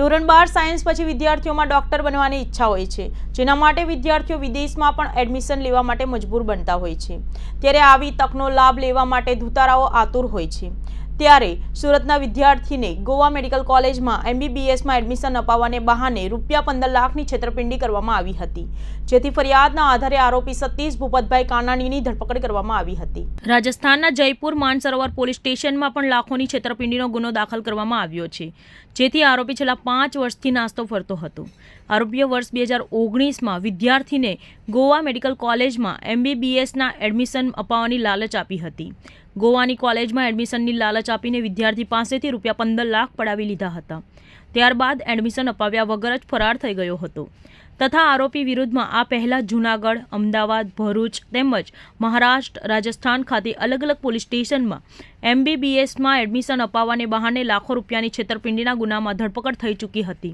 ધોરણ બાર સાયન્સ પછી વિદ્યાર્થીઓમાં ડોક્ટર બનવાની ઈચ્છા હોય છે, જેના માટે વિદ્યાર્થીઓ વિદેશમાં પણ એડમિશન લેવા માટે મજબૂર બનતા હોય છે. ત્યારે આવી તકનો લાભ લેવા માટે ધુતારાઓ આતુર હોય છે. ત્યારે સુરતના વિદ્યાર્થીને ગોવા મેડિકલ કોલેજમાં એમબીબીએસમાં એડમિશન અપાવવાને બહાને રૂપિયા પંદર લાખની છેતરપિંડી કરવામાં આવી હતી. જેથી ફરિયાદના આધારે આરોપી સતીશ ભૂપતભાઈ કાનાણીની ધરપકડ કરવામાં આવી હતી. રાજસ્થાનના જયપુર માનસરોવર પોલીસ સ્ટેશનમાં પણ લાખોની છેતરપિંડીનો ગુનો દાખલ કરવામાં આવ્યો છે. જેથી આરોપી છેલ્લા પાંચ વર્ષથી નાસ્તો ફરતો હતો. આરોપીએ વર્ષ બે હજાર ઓગણીસમાં વિદ્યાર્થીને ગોવા મેડિકલ કોલેજમાં એમબીબીએસના એડમિશન અપાવવાની લાલચ આપી હતી. ગોવાની કોલેજમાં એડમિશનની લાલચ આપીને વિદ્યાર્થી પાસેથી રૂપિયા પંદર લાખ પડાવી લીધા હતા. ત્યારબાદ એડમિશન અપાવ્યા વગર જ ફરાર થઈ ગયો હતો. તથા આરોપી વિરુદ્ધમાં આ પહેલાં જૂનાગઢ, અમદાવાદ, ભરૂચ તેમજ મહારાષ્ટ્ર, રાજસ્થાન ખાતે અલગ અલગ પોલીસ સ્ટેશનમાં એમબીબીએસમાં એડમિશન અપાવવાને બહાને લાખો રૂપિયાની છેતરપિંડીના ગુનામાં ધરપકડ થઈ ચૂકી હતી.